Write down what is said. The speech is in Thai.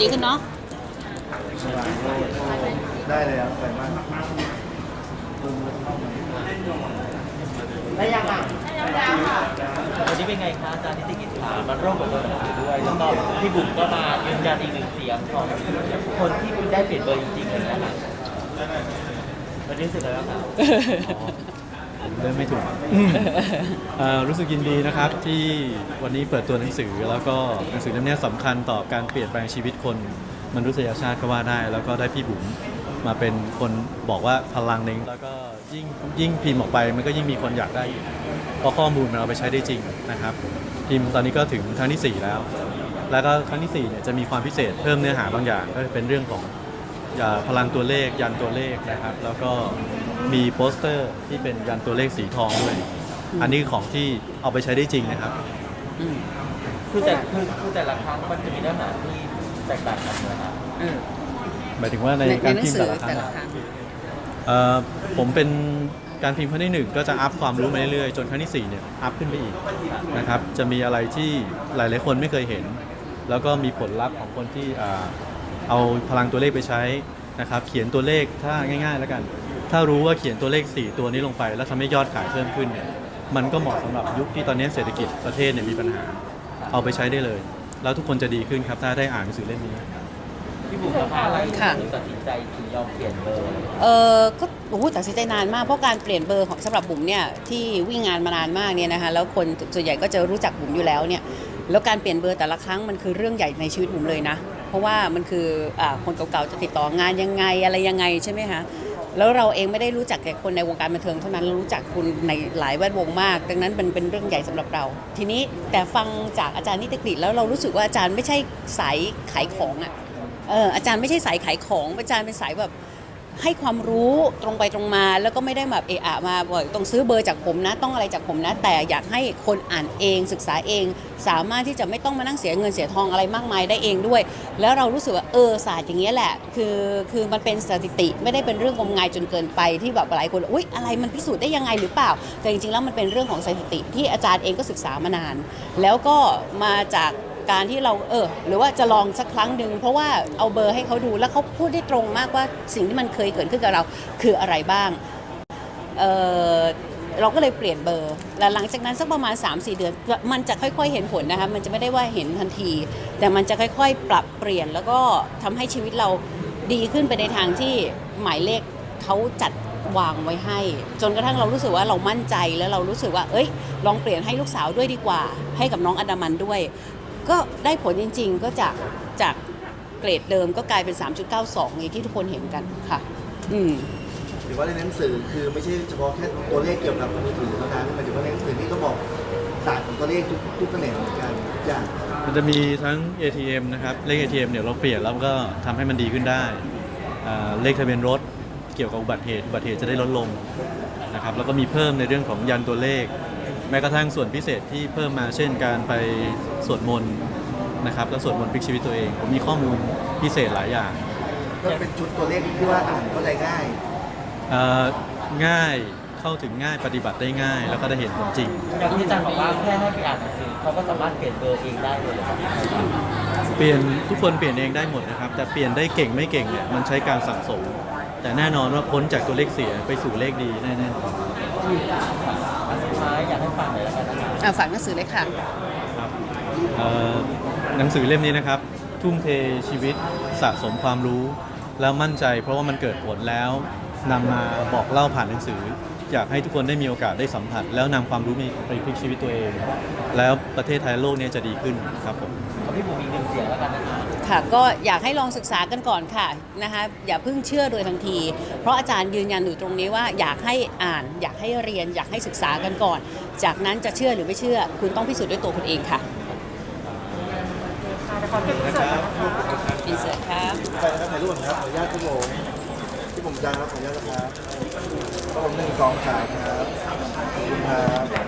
ดีขึ้นเนาะสว่างโล่ได้เลยครับใส่มากได้ยังอะวันนี้เป็นไงคะอาจารย์นิติกิจขามาร่วมกับเราด้วยแล้วก็พี่บุ๋มก็มายืนยันอีกหนึ่งเสียงของคนที่คุณได้เปลี่ยนเบอร์จริงๆเลยนะคะวันนี้รู้สึกอะไรบ้างคะ เริ่มไม่ถูกเอ่อรู้สึกยินดีนะครับที่วันนี้เปิดตัวหนังสือแล้วก็หนังสือเล่มนี้สำคัญต่อการเปลี่ยนแปลงชีวิตคนมนุษยชาติก็ว่าได้ แล้วก็ได้พี่บุ๋มมาเป็นคนบอกว่าพลังหนึ่งแล้วก็ยิ่งยิ่งพิมพ์ออกไปมันก็ยิ่งมีคนอยากได้อีกเพราะข้อมูลมันเอาไปใช้ได้จริงนะครับ พิมพ์ตอนนี้ก็ถึงครั้งที่สี่แล้ว แล้วก็ครั้งที่สี่เนี่ยจะมีความพิเศษเพิ่มเนื้อหาบางอย่างก็เป็นเรื่องของ อ่าพลังตัวเลขยันตัวเลขนะครับ แล้วก็มีโปสเตอร์ที่เป็นยันตัวเลขสีทองด้วย อันนี้ของที่เอาไปใช้ได้จริงนะครับอืมคือแต่คือคือแต่ละครั้งมันจะมีเนื้อหาที่แตกต่างกันนะครับเออหมายถึงว่าในในการหนัพิงมพ์สืแต่อละครั้แต่งละอะครั้งเอ่อผมเป็นการพิมพ์ครั้งที่หนึ่งก็จะอัพความรู้มาเรื่อยๆจนครั้งที่สี่เนี่ยอัพขึ้นไปอีกนะครับจะมีอะไรที่หลายๆคนไม่เคยเห็น แล้วก็มีผลลัพธ์ของคนที่อ่า เอาพลังตัวเลขไปใช้นะครับ เขียนตัวเลขถ้าง่ายๆ แล้วกัน ถ้ารู้ว่าเขียนตัวเลข 4 ตัวนี้ลงไป แล้วทำให้ยอดขายเพิ่มขึ้นเนี่ยมันก็เหมาะสำหรับยุคที่ตอนนี้เศรษฐกิจประเทศเนี่ยมีปัญหา เอาไปใช้ได้เลย แล้วทุกคนจะดีขึ้นครับถ้าได้อ่านหนังสือเล่มนี้พี่บุ๋มนะคะอะไรค่ะถึงตัดสินใจถึงยอมเปลี่ยนเบอร์ เออก็โอ้โหตัดสินใจนานมากเพราะการเปลี่ยนเบอร์ของสำหรับบุ๋มเนี่ยที่วิ่งงานมานานมากเนี่ยนะคะแล้วคนส่วนใหญ่ก็จะรู้จักบุ๋มอยู่แล้วเนี่ย แล้วการเปลี่ยนเบอร์แต่ละครั้งมันคือเรื่องใหญ่ในชีวิตบุ๋มเลยนะ เพราะว่ามันคืออคนเก่าๆจะติดต่องานยังไงอะไรยังไงใช่ไหมคะแล้วเราเองไม่ได้รู้จักแต่คนในวงการบันเทิงเท่านั้นเรารู้จักคุณในหลายแวดวงมาก ดังนั้นมันเป็นเรื่องใหญ่สำหรับเรา ทีนี้แต่ฟังจากอาจารย์นิติกฤษแล้วเรารู้สึกว่าอาจารย์ไม่ใช่สายขายของอะเอออาจารย์ไม่ใช่สายขายของอาจารย์เป็นสายแบบ ให้ความรู้ตรงไปตรงมา แล้วก็ไม่ได้แบบเอะอะมาบอกต้องซื้อเบอร์จากผมนะ ต้องอะไรจากผมนะ แต่อยากให้คนอ่านเองศึกษาเอง สามารถที่จะไม่ต้องมานั่งเสียเงินเสียทองอะไรมากมายได้เองด้วย แล้วเรารู้สึกว่าเออศาสตร์อย่างเงี้ยแหละ คือคือมันเป็นสถิติไม่ได้เป็นเรื่องงมงายจนเกินไปที่แบบหลายคนอุ๊ยอะไรมันพิสูจน์ได้ยังไงหรือเปล่า แต่จริงๆแล้วมันเป็นเรื่องของสถิติที่อาจารย์เองก็ศึกษามานาน แล้วก็มาจาก การที่เราเออหรือว่าจะลองสักครั้งหนึ่งเพราะว่าเอาเบอร์ให้เขาดูแล้วเขาพูดได้ตรงมากว่าสิ่งที่มันเคยเกิดขึ้นกับเราคืออะไรบ้างเออเราก็เลยเปลี่ยนเบอร์ แล้วหลังจากนั้นสักประมาณ 3-4 เดือน มันจะค่อยๆเห็นผลนะคะ มันจะไม่ได้ว่าเห็นทันที แต่มันจะค่อยๆ ปรับเปลี่ยน แล้วก็ทำให้ชีวิตเราดีขึ้นไปในทางที่หมายเลขเขาจัดวางไว้ให้ จนกระทั่งเรารู้สึกว่าเรามั่นใจแล้วเรารู้สึกว่า เอ้ย ลองเปลี่ยนให้ลูกสาวด้วยดีกว่า ให้กับน้องอดามันด้วย ก็ได้ผลจริง ๆ ก็จากจากเกรดเดิมก็กลายเป็น 3.92อย่างที่ทุกคนเห็นกันค่ะ อืมหรือว่าในหนังสือคือไม่ใช่เฉพาะแค่ตัวเลขเกี่ยวกับมือถือเท่านั้นหมายถึงว่าในหนังสือนี่ก็บอกศาสตร์ของตัวเลขทุกทุกแขนงเหมือนกันทุกอย่างมันจะมีทั้ง ATM นะครับ เลข ATM เนี่ยเราเปลี่ยนแล้วก็ทำให้มันดีขึ้นได้อ่าเลขทะเบียนรถเกี่ยวกับอุบัติเหตุอุบัติเหตุจะได้ลดลงนะครับแล้วก็มีเพิ่มในเรื่องของยันตัวเลข แม้กระทั่งส่วนพิเศษที่เพิ่มมาเช่นการไปสวดมนต์นะครับแล้วสวดมนต์พลิกชีวิตตัวเองผมมีข้อมูลพิเศษหลายอย่างก็เป็นชุดตัวเลขที่ว่าอ่านเข้าใจง่ายอ่าง่ายเข้าถึงง่ายปฏิบัติได้ง่าย แล้วก็ได้เห็นผลจริง อย่างที่อาจารย์บอกว่าแค่ให้ไปอ่านหนังสือเขาก็สามารถเปลี่ยนเบอร์เองได้เลยเหรอครับเปลี่ยนทุกคนเปลี่ยนเองได้หมดนะครับ แต่เปลี่ยนได้เก่งไม่เก่งเนี่ยมันใช้การสั่งสม แต่แน่นอนว่าพ้นจากตัวเลขเสียไปสู่เลขดีแน่ๆอันสุดท้ายอยากให้ฟังหน่อยแล้วกันนะครับอะฝากหนังสือเลยค่ะ ครับเอ่อหนังสือเล่มนี้นะครับ ทุ่มเทชีวิตสะสมความรู้ แล้วมั่นใจ เพราะว่ามันเกิดผลแล้วนำมาบอกเล่าผ่านหนังสือ อยากให้ทุกคนได้มีโอกาสได้สัมผัส แล้วนำความรู้นี้ไปพลิกชีวิตตัวเอง แล้วประเทศไทยและโลกเนี้จะดีขึ้นครับผม ขอพี่บุ๋มอีก ค่ะ ก็อยากให้ลองศึกษากันก่อนค่ะนะคะอย่าเพิ่งเชื่อโดยทันที เพราะอาจารย์ยืนยันอยู่ตรงนี้ว่าอยากให้อ่าน อยากให้เรียน อยากให้ศึกษากันก่อน จากนั้นจะเชื่อหรือไม่เชื่อ คุณต้องพิสูจน์ด้วยตัวคุณเองค่ะอินเสิร์ตครับไปนะครับถ่ายรูปก่อนครับขออนุญาตที่ผมที่ผมจางครับขออนุญาตนะครับก็ผมหนึ่งสองสามครับขอบคุณครับ